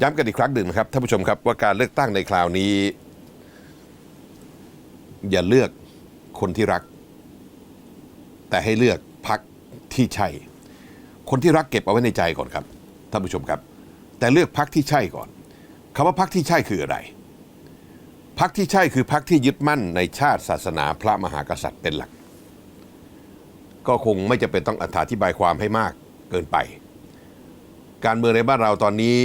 ย้ำกันอีกครั้งหนึ่งนะครับท่านผู้ชมครับว่าการเลือกตั้งในคราวนี้ อย่าเลือกคนที่รัก แต่ให้เลือกพักที่ใช่ คนที่รักเก็บเอาไว้ในใจก่อนครับท่านผู้ชมครับ แต่เลือกพักที่ใช่ก่อนคำว่าพักที่ใช่คืออะไรพักที่ใช่คือพักที่ยึดมั่นในชาติศาสนาพระมหากษัตริย์เป็นหลัก ก็คงไม่จะเป็นต้องอธิบายความให้มากเกินไป การเมืองในบ้านเราตอนนี้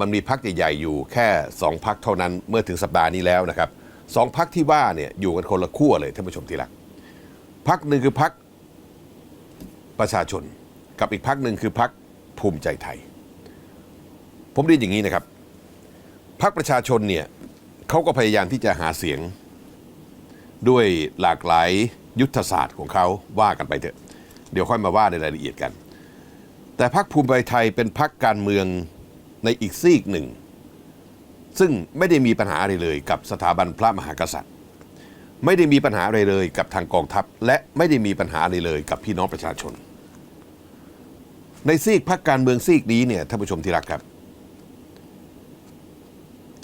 มันมีพักใหญ่ๆอยู่แค่สองพักเท่านั้นเมื่อถึงสัปดาห์นี้แล้วนะครับสองพักที่ว่าเนี่ยอยู่กันคนละขั้วเลยท่านผู้ชมที่รักพักหนึ่งคือพักประชาชน กับอีกพักหนึ่งคือพักภูมิใจไทย ผมเรียนอย่างนี้นะครับพักประชาชนเนี่ยเขาก็พยายามที่จะหาเสียง ด้วยหลากหลายยุทธศาสตร์ของเขาว่ากันไปเถอะ เดี๋ยวค่อยมาว่าในรายละเอียดกัน แต่พรรคภูมิใจไทยเป็นพรรคการเมือง ในอีกซีกหนึ่ง ซึ่งไม่ได้มีปัญหาอะไรเลยกับสถาบันพระมหากษัตริย์ ไม่ได้มีปัญหาอะไรเลยกับทางกองทัพ และไม่ได้มีปัญหาอะไรเลยกับพี่น้องประชาชน ในซีกพรรคการเมืองซีกนี้เนี่ยท่านผู้ชมที่รักครับ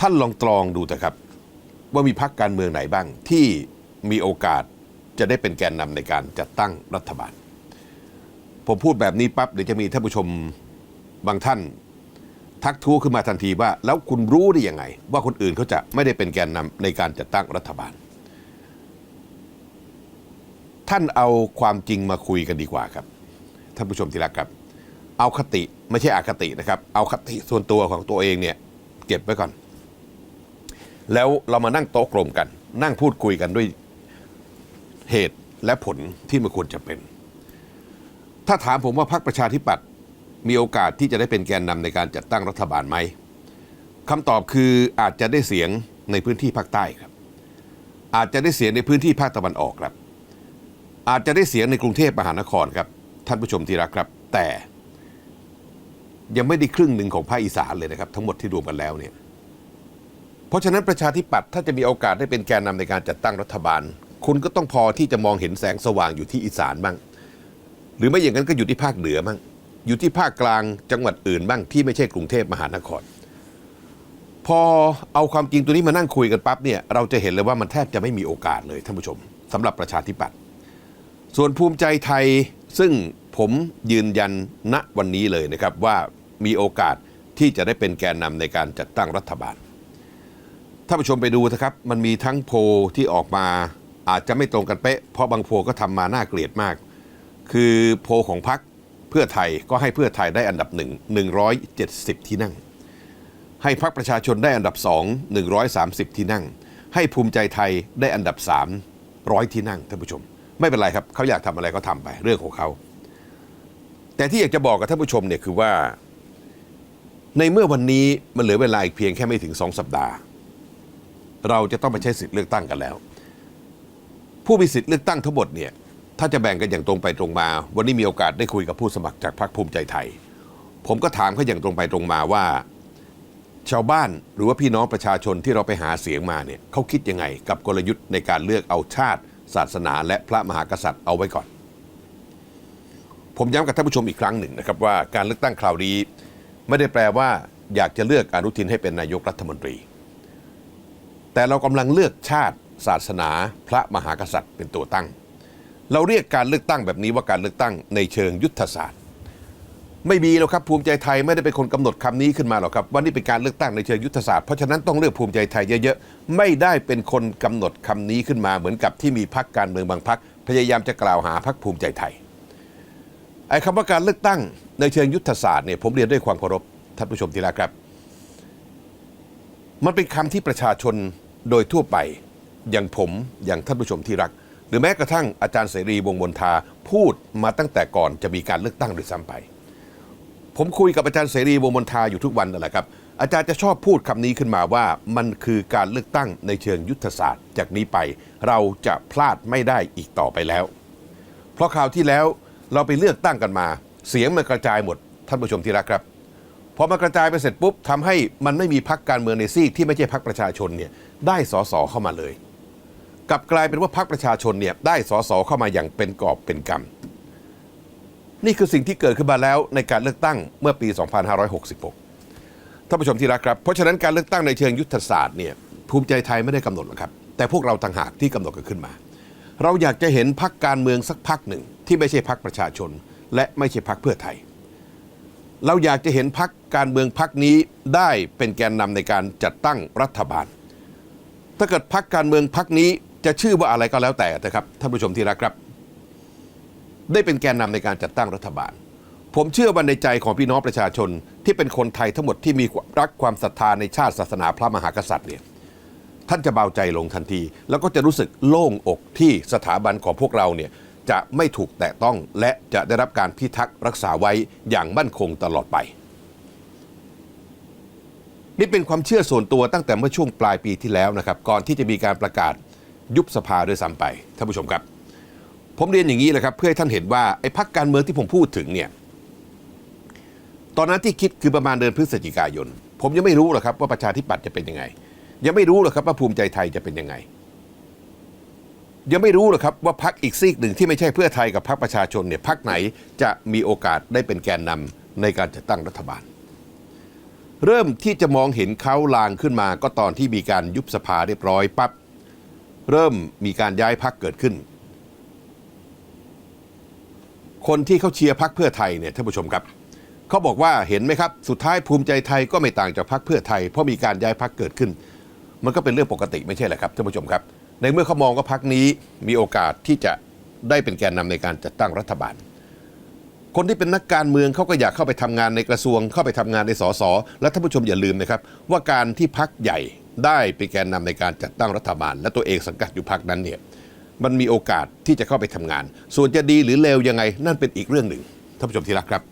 ท่านลองตรองดูเถอะครับ ว่ามีพรรคการเมืองไหนบ้าง ที่มีโอกาสจะได้เป็นแกนนำในการจัดตั้งรัฐบาล ผมพูดแบบนี้ปั๊บเดี๋ยวจะมีท่านผู้ชมบางท่าน ทักท้วงขึ้นมาทันทีว่า แล้วคุณรู้ได้ยังไง ว่าคนอื่นเขาจะไม่ได้เป็นแกนนำในการจัดตั้งรัฐบาล ท่านเอาความจริงมาคุยกันดีกว่าครับ ท่านผู้ชมที่รักครับ เอาคติไม่ใช่อคตินะครับ เอาคติส่วนตัวของตัวเองเนี่ย เก็บไว้ก่อน แล้วเรามานั่งโต๊ะกลมกัน นั่งพูดคุยกันด้วยเหตุและผลที่มันควรจะเป็น ถ้าถามผมว่าพรรคประชาธิปัตย์ มีโอกาสที่จะได้เป็นแกนนำในการจัดตั้งรัฐบาลไหมคำตอบคืออาจจะได้เสียงในพื้นที่ภาคใต้ครับ อาจจะได้เสียงในพื้นที่ภาคตะวันออกครับ อาจจะได้เสียงในกรุงเทพมหานครครับ ท่านผู้ชมที่รักครับ แต่ยังไม่ได้ครึ่งหนึ่งของภาคอีสานเลยนะครับ ทั้งหมดที่รวมกันแล้วเนี่ยเพราะฉะนั้นประชาธิปัตย์ถ้าจะมีโอกาสได้เป็นแกนนำในการจัดตั้งรัฐบาล คุณก็ต้องพอที่จะมองเห็นแสงสว่างอยู่ที่อีสานบ้าง หรือไม่อย่างนั้นก็อยู่ที่ภาคเหนือบ้าง อยู่ที่ภาคกลางจังหวัดอื่นบ้างที่ไม่ใช่กรุงเทพมหานคร พอเอาความจริงตัวนี้มานั่งคุยกันปั๊บเนี่ยเราจะเห็นเลยว่ามันแทบจะไม่มีโอกาสเลยท่านผู้ชมสำหรับประชาธิปัตย์ส่วนภูมิใจไทยซึ่งผมยืนยันณวันนี้เลยนะครับว่ามีโอกาสที่จะได้เป็นแกนนำในการจัดตั้งรัฐบาลท่านผู้ชมไปดูนะครับ มันมีทั้งโพลที่ออกมาอาจจะไม่ตรงกันเป๊ะ เพราะบางโพลก็ทำมาน่าเกลียดมาก คือโพลของพรรค เพื่อไทยก็ให้เพื่อไทยได้อันดับหนึ่ง170 ที่นั่ง ให้พรรคประชาชนได้อันดับสอง130 ที่นั่ง ให้ภูมิใจไทยได้อันดับ3 100ที่นั่งท่านผู้ชม ไม่เป็นไรครับเขาอยากทำอะไรก็ทำไปเรื่องของเขา แต่ที่อยากจะบอกกับท่านผู้ชมเนี่ยคือว่า ในเมื่อวันนี้มันเหลือเวลาอีกเพียงแค่ไม่ถึง2สัปดาห์ เราจะต้องไปใช้สิทธิ์เลือกตั้งกันแล้ว ผู้มีสิทธิ์เลือกตั้งทั้งหมดเนี่ย ถ้าจะแบ่งกันอย่างตรงไปตรงมา วันนี้มีโอกาสได้คุยกับผู้สมัครจากพรรคภูมิใจไทย ผมก็ถามเขาอย่างตรงไปตรงมาว่า ชาวบ้านหรือว่าพี่น้องประชาชนที่เราไปหาเสียงมาเนี่ยเขาคิดยังไง กับกลยุทธ์ในการเลือกเอาชาติ ศาสนา และพระมหากษัตริย์เอาไว้ก่อน ผมย้ำกับท่านผู้ชมอีกครั้งหนึ่งนะครับว่าการเลือกตั้งคราวนี้ไม่ได้แปลว่า อยากจะเลือกอนุทินให้เป็นนายกรัฐมนตรี แต่เรากำลังเลือกชาติ ศาสนา พระมหากษัตริย์เป็นตัวตั้ง เราเรียกการเลือกตั้งแบบนี้ว่าการเลือกตั้งในเชิงยุทธศาสตร์ ไม่มีหรอกครับภูมิใจไทยไม่ได้เป็นคนกำหนดคำนี้ขึ้นมาหรอกครับว่านี่เป็นการเลือกตั้งในเชิงยุทธศาสตร์เพราะฉะนั้นต้องเลือกภูมิใจไทยเยอะๆไม่ได้เป็นคนกำหนดคำนี้ขึ้นมาเหมือนกับที่มีพรรคการเมืองบางพรรคพยายามจะกล่าวหาพรรคภูมิใจไทยไอ้คำว่าการเลือกตั้งในเชิงยุทธศาสตร์เนี่ยผมเรียนด้วยความเคารพท่านผู้ชมที่รักครับ มันเป็นคำที่ประชาชนโดยทั่วไปอย่างผมอย่างท่านผู้ชมที่รัก หรือแม้กระทั่งอาจารย์เสรีวงศ์มนทาพูดมาตั้งแต่ก่อนจะมีการเลือกตั้งด้วยซ้ำไป ผมคุยกับอาจารย์เสรีวงศ์มนทาอยู่ทุกวันนั่นแหละครับ อาจารย์จะชอบพูดคำนี้ขึ้นมาว่ามันคือการเลือกตั้งในเชิงยุทธศาสตร์จากนี้ไป เราจะพลาดไม่ได้อีกต่อไปแล้ว เพราะคราวที่แล้วเราไปเลือกตั้งกันมา เสียงมันกระจายหมดท่านผู้ชมที่รักครับพอมันกระจายไปเสร็จปุ๊บทำให้มันไม่มีพักการเมืองในซีกที่ไม่ใช่พักประชาชนเนี่ยได้สสเข้ามาเลย กลับกลายเป็นว่าพักประชาชนเนี่ยได้สสเข้ามาอย่างเป็นกอบเป็นกำนี่คือสิ่งที่เกิดขึ้นมาแล้วในการเลือกตั้งเมื่อปี 2566 ท่านผู้ชมที่รักครับ เพราะฉะนั้นการเลือกตั้งในเชิงยุทธศาสตร์เนี่ยภูมิใจไทยไม่ได้กำหนดหรอกครับ แต่พวกเราต่างหากที่กำหนดกันขึ้นมา เราอยากจะเห็นพักการเมืองสักพักหนึ่ง ที่ไม่ใช่พักประชาชน และไม่ใช่พักเพื่อไทย เราอยากจะเห็นพักการเมืองพักนี้ได้เป็นแกนนำในการจัดตั้งรัฐบาล ถ้าเกิดพักการเมืองพักนี้ จะชื่อว่าอะไรก็แล้วแต่นะครับท่านผู้ชมที่รักครับ ได้เป็นแกนนำในการจัดตั้งรัฐบาล ผมเชื่อว่าในใจของพี่น้องประชาชนที่เป็นคนไทยทั้งหมดที่มีรักความศรัทธาในชาติศาสนาพระมหากษัตริย์เนี่ยท่านจะเบาใจลงทันที แล้วก็จะรู้สึกโล่งอกที่สถาบันของพวกเราเนี่ยจะไม่ถูกแตะต้องและจะได้รับการพิทักษ์รักษาไว้อย่างมั่นคงตลอดไป นี่เป็นความเชื่อส่วนตัวตั้งแต่เมื่อช่วงปลายปีที่แล้วนะครับ ก่อนที่จะมีการประกาศ ยุบสภาด้วยซ้ำไปท่านผู้ชมครับ ผมเรียนอย่างนี้เลยครับ เพื่อให้ท่านเห็นว่าไอ้พักการเมืองที่ผมพูดถึงเนี่ยตอนนั้นที่คิดคือประมาณเดือนพฤศจิกายน ผมยังไม่รู้หรอกครับว่าประชาธิปัตย์จะเป็นยังไง ยังไม่รู้หรอกครับว่าภูมิใจไทยจะเป็นยังไง ยังไม่รู้หรอกครับว่าพักอีกซีกหนึ่งที่ไม่ใช่เพื่อไทยกับพักประชาชนเนี่ยพักไหนจะมีโอกาสได้เป็นแกนนำในการจัดตั้งรัฐบาล เริ่มที่จะมองเห็นเขาลางขึ้นมาก็ตอนที่มีการยุบสภาเรียบร้อยปั๊บ เริ่มมีการย้ายพักเกิดขึ้น คนที่เขาเชียร์พักเพื่อไทยเนี่ยท่านผู้ชมครับเขาบอกว่าเห็นไหมครับ สุดท้ายภูมิใจไทยก็ไม่ต่างจากพักเพื่อไทย เพราะมีการย้ายพักเกิดขึ้น มันก็เป็นเรื่องปกติไม่ใช่เหรอครับท่านผู้ชมครับ ในเมื่อเขามองว่าพักนี้มีโอกาสที่จะได้เป็นแกนนำในการจัดตั้งรัฐบาล คนที่เป็นนักการเมืองเขาก็อยากเข้าไปทำงานในกระทรวง เข้าไปทำงานในสสและท่านผู้ชมอย่าลืมนะครับ ว่าการที่พักใหญ่ ได้เป็นแกนนำในการจัดตั้งรัฐบาล และตัวเองสังกัดอยู่พักนั้นเนี่ยมันมีโอกาสที่จะเข้าไปทำงาน ส่วนจะดีหรือเลวยังไงนั่นเป็นอีกเรื่องหนึ่งท่านผู้ชมที่รักครับ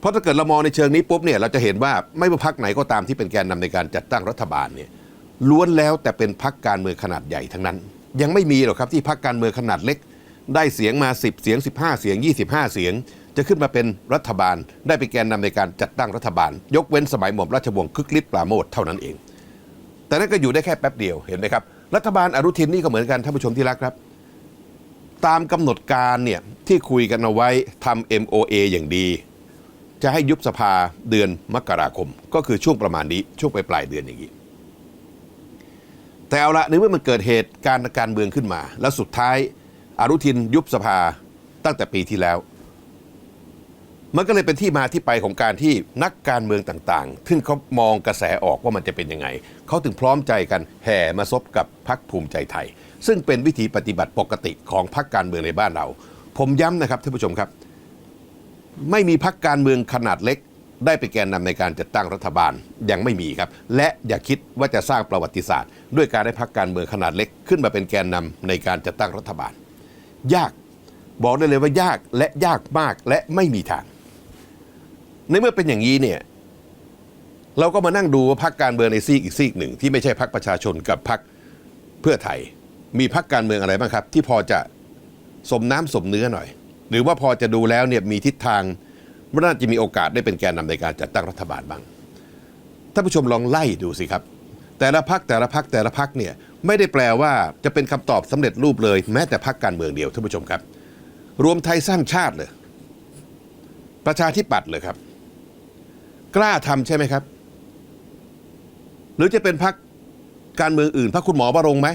เพราะถ้าเกิดเรามองในเชิงนี้ปุ๊บเนี่ยเราจะเห็นว่าไม่ว่าพักไหนก็ตามที่เป็นแกนนำในการจัดตั้งรัฐบาลเนี่ยล้วนแล้วแต่เป็นพักการเมืองขนาดใหญ่ทั้งนั้น ยังไม่มีหรอกครับที่พักการเมืองขนาดเล็ก ได้เสียงมา 10 เสียง 15 เสียง 25 เสียง จะขึ้นมาเป็นรัฐบาล ได้เป็นแกนนำในการจัดตั้งรัฐบาล ยกเว้นสมัยหม่อมราชวงศ์คึกฤทธิ์ปราโมทเท่านั้นเอง แต่นั่นก็อยู่ได้แค่แป๊บเดียวเห็นไหมครับ รัฐบาลอนุทินนี่ก็เหมือนกันท่านผู้ชมที่รักครับ ตามกำหนดการเนี่ยที่คุยกันเอาไว้ทำ MOA อย่างดี จะให้ยุบสภาเดือนมกราคม ก็คือช่วงประมาณนี้ช่วงปลายปลายเดือนอย่างนี้แต่เอาละในเมื่อมันเกิดเหตุการณ์การเมืองขึ้นมา แล้วสุดท้ายอนุทินยุบสภาตั้งแต่ปีที่แล้ว มันก็เลยเป็นที่มาที่ไปของการที่นักการเมืองต่างๆ ซึ่งเขามองกระแสออกว่ามันจะเป็นยังไง เขาถึงพร้อมใจกันแห่มาซบกับพักภูมิใจไทย ซึ่งเป็นวิธีปฏิบัติปกติของพักการเมืองในบ้านเรา ผมย้ำนะครับท่านผู้ชมครับ ไม่มีพักการเมืองขนาดเล็ก ได้ไปแกนนำในการจัดตั้งรัฐบาลยังไม่มีครับ และอย่าคิดว่าจะสร้างประวัติศาสตร์ ด้วยการได้พักการเมืองขนาดเล็กขึ้นมาเป็นแกนนำในการจัดตั้งรัฐบาล ยาก บอกได้เลยว่ายากและยากมากและไม่มีทาง ในเมื่อเป็นอย่างนี้เนี่ย เราก็มานั่งดูว่าพักการเมืองในซีกอีกซีกหนึ่ง ที่ไม่ใช่พักประชาชนกับพักเพื่อไทย มีพักการเมืองอะไรบ้างครับ ที่พอจะสมน้ำสมเนื้อหน่อย หรือว่าพอจะดูแล้วเนี่ยมีทิศทางว่าน่าจะมีโอกาสได้เป็นแกนนำในการจัดตั้งรัฐบาลบ้างท่านผู้ชมลองไล่ดูสิครับ แต่ละพักแต่ละพักแต่ละพักเนี่ยไม่ได้แปลว่าจะเป็นคำตอบสำเร็จรูปเลย แม้แต่พักการเมืองเดียวท่านผู้ชมครับ รวมไทยสร้างชาติเลยประชาธิปัตย์เลยครับ กล้าทำใช่ไหมครับ หรือจะเป็นพักการเมืองอื่นพักคุณหมอวรงไหม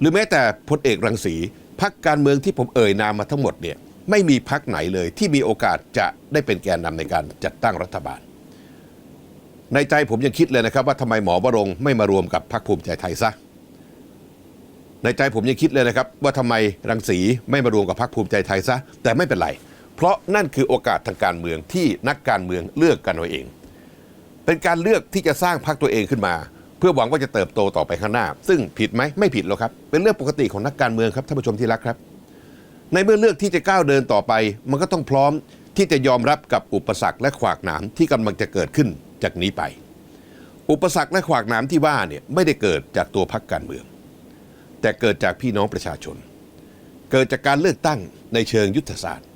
หรือแม้แต่พลเอกรังสีพักการเมืองที่ผมเอ่ยนามมาทั้งหมดเนี่ยไม่มีพักไหนเลยที่มีโอกาสจะได้เป็นแกนนำในการจัดตั้งรัฐบาล ในใจผมยังคิดเลยนะครับว่าทำไมหมอวรงไม่มารวมกับพรรคภูมิใจไทยซะ ในใจผมยังคิดเลยนะครับว่าทำไมรังสีไม่มารวมกับพรรคภูมิใจไทยซะ แต่ไม่เป็นไร เพราะนั่นคือโอกาสทางการเมืองที่นักการเมืองเลือกกันเอาเอง เป็นการเลือกที่จะสร้างพรรคตัวเองขึ้นมา เพื่อหวังว่าจะเติบโตต่อไปข้างหน้า ซึ่งผิดไหมไม่ผิดหรอกครับ เป็นเรื่องปกติของนักการเมืองครับท่านผู้ชมที่รักครับ ในเมื่อเลือกที่จะก้าวเดินต่อไป มันก็ต้องพร้อมที่จะยอมรับกับอุปสรรคและขวากหนามที่กำลังจะเกิดขึ้นจากนี้ไป อุปสรรคและขวากหนามที่ว่าเนี่ยไม่ได้เกิดจากตัวพรรคการเมือง แต่เกิดจากพี่น้องประชาชน เกิดจากการเลือกตั้งในเชิงยุทธศาสตร์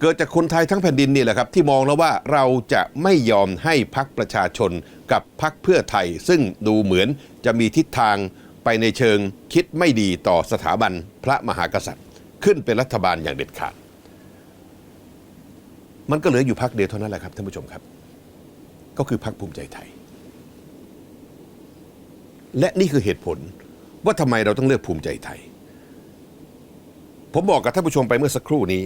เกิดจากคนไทยทั้งแผ่นดินนี่แหละครับที่มองแล้วว่าเราจะไม่ยอมให้พักประชาชนกับพักเพื่อไทย ซึ่งดูเหมือนจะมีทิศทางไปในเชิงคิดไม่ดีต่อสถาบันพระมหากษัตริย์ ขึ้นเป็นรัฐบาลอย่างเด็ดขาด มันก็เหลืออยู่พักเดียวเท่านั้นแหละครับท่านผู้ชมครับ ก็คือพรรคภูมิใจไทย และนี่คือเหตุผลว่าทำไมเราต้องเลือกภูมิใจไทย ผมบอกกับท่านผู้ชมไปเมื่อสักครู่นี้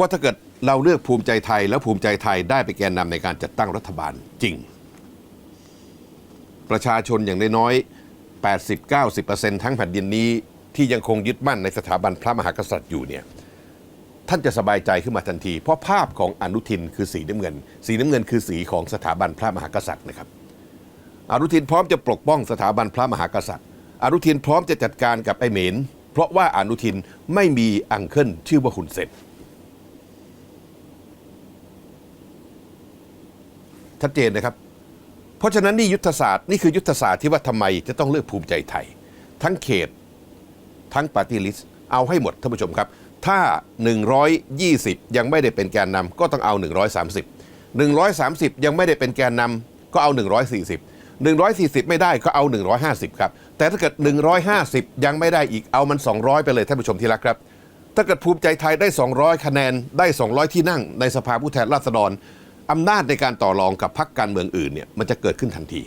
ว่าถ้าเกิดเราเลือกภูมิใจไทย แล้วภูมิใจไทยได้ไปแกนนำในการจัดตั้งรัฐบาลจริง ประชาชนอย่างน้อยๆ80-90%ทั้งแผ่นดินนี้ ที่ยังคงยึดมั่นในสถาบันพระมหากษัตริย์อยู่เนี่ยท่านจะสบายใจขึ้นมาทันที เพราะภาพของอนุทินคือสีน้ำเงิน สีน้ำเงินคือสีของสถาบันพระมหากษัตริย์นะครับ อนุทินพร้อมจะปกป้องสถาบันพระมหากษัตริย์ อนุทินพร้อมจะจัดการกับไอ้เหมนเพราะว่าอนุทินไม่มีอังเคิลชื่อว่าหุนเซน ชัดเจนนะครับ เพราะฉะนั้นนี่ยุทธศาสตร์นี่คือยุทธศาสตร์ที่ว่าทำไมจะต้องเลือกภูมิใจไทย ทั้งเขต ทั้งปาร์ตี้ลิสต์เอาให้หมดท่านผู้ชมครับ ถ้า 120 ยังไม่ได้เป็นแกนนำก็ต้องเอา 130 130 ยังไม่ได้เป็นแกนนำก็เอา 140 140 ไม่ได้ก็เอา 150 ครับ แต่ถ้าเกิด 150 ยังไม่ได้อีกเอามัน 200 ไปเลยท่านผู้ชมที่รักครับ ถ้าเกิดภูมิใจไทยได้ 200 คะแนนได้ 200 ที่นั่งในสภาผู้แทนราษฎร อำนาจในการต่อรองกับพรรคการเมืองอื่นเนี่ยมันจะเกิดขึ้นทันที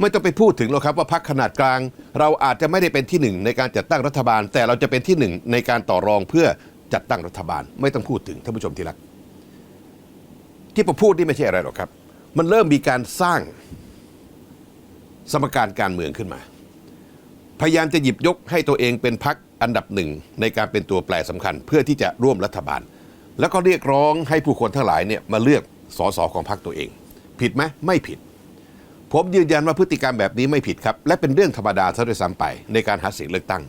ไม่ต้องไปพูดถึงหรอกครับว่าพรรคขนาดกลาง เราอาจจะไม่ได้เป็นที่หนึ่งในการจัดตั้งรัฐบาล แต่เราจะเป็นที่หนึ่งในการต่อรองเพื่อจัดตั้งรัฐบาล ไม่ต้องพูดถึงท่านผู้ชมที่รัก ที่ผมพูดนี่ไม่ใช่อะไรหรอกครับ มันเริ่มมีการสร้างสมการการเมืองขึ้นมา พยายามจะหยิบยกให้ตัวเองเป็นพรรคอันดับหนึ่งในการเป็นตัวแปรสำคัญ เพื่อที่จะร่วมรัฐบาล แล้วก็เรียกร้องให้ผู้คนทั้งหลายเนี่ยมาเลือก สสของพรรคตัวเอง ผิดไหมไม่ผิด ผมยืนยันว่าพฤติกรรมแบบนี้ไม่ผิดครับ และเป็นเรื่องธรรมดาซะด้วยซ้ำไป ในการหาเสียงเลือกตั้ง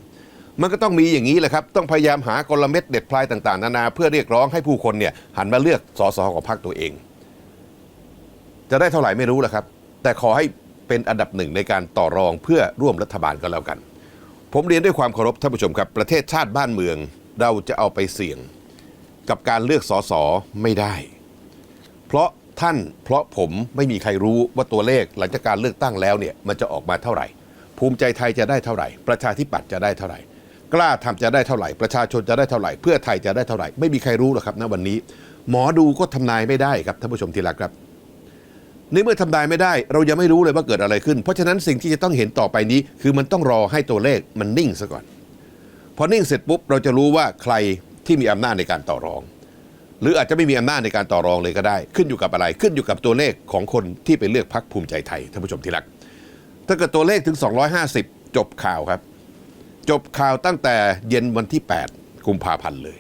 มันก็ต้องมีอย่างนี้แหละครับ ต้องพยายามหากลเม็ดเด็ดพลายต่างๆ นานาเพื่อเรียกร้องให้ผู้คนเนี่ยหันมาเลือกสสของพรรคตัวเอง จะได้เท่าไหร่ไม่รู้แหละครับ แต่ขอให้เป็นอันดับหนึ่งในการต่อรองเพื่อร่วมรัฐบาลก็แล้วกัน ผมเรียนด้วยความเคารพท่านผู้ชมครับประเทศชาติบ้านเมือง เราจะเอาไปเสี่ยง กับการเลือกสสไม่ได้ เพราะท่านเพราะผมไม่มีใครรู้ว่าตัวเลขหลังจากการเลือกตั้งแล้วเนี่ยมันจะออกมาเท่าไหร่ ภูมิใจไทยจะได้เท่าไหร่ ประชาธิปัตย์จะได้เท่าไหร่ กล้าทำจะได้เท่าไหร่ ประชาชนจะได้เท่าไหร่ เพื่อไทยจะได้เท่าไหร่ ไม่มีใครรู้หรอกครับณวันนี้ หมอดูก็ทำนายไม่ได้ครับท่านผู้ชมที่รักครับในเมื่อทำนายไม่ได้ เรายังไม่รู้เลยว่าเกิดอะไรขึ้น เพราะฉะนั้นสิ่งที่จะต้องเห็นต่อไปนี้ คือมันต้องรอให้ตัวเลขมันนิ่งซะก่อนพอนิ่งเสร็จปุ๊บเราจะรู้ว่าใครที่มีอำนาจในการต่อรอง หรืออาจจะไม่มีอำนาจในการต่อรองเลยก็ได้ ขึ้นอยู่กับอะไร ขึ้นอยู่กับตัวเลขของคนที่ไปเลือกพักภูมิใจไทยท่านผู้ชมที่รัก ถ้าเกิดตัวเลขถึง 250 จบข่าวครับ จบข่าวตั้งแต่เย็นวันที่ 8 กุมภาพันธ์เลย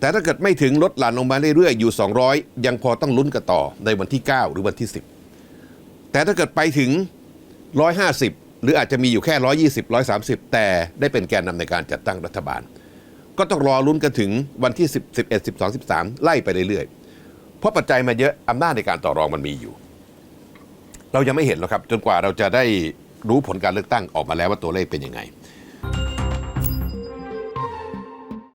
แต่ถ้าเกิดไม่ถึงลดหลั่นลงมาเรื่อยๆอยู่ 200 ยังพอต้องลุ้นกันต่อในวันที่ 9 หรือวันที่ 10 แต่ถ้าเกิดไปถึง 150 หรืออาจจะมีอยู่แค่ 120 130 แต่ได้เป็นแกนนำในการจัดตั้งรัฐบาล ก็ต้องรอลุ้นกันถึงวันที่ 10 11 12 13 ไล่ไปเรื่อยๆ เพราะปัจจัยมาเยอะอำนาจในการต่อรองมันมีอยู่ เรายังไม่เห็นหรอกครับ จนกว่าเราจะได้รู้ผลการเลือกตั้งออกมาแล้วว่าตัวเลขเป็นยังไง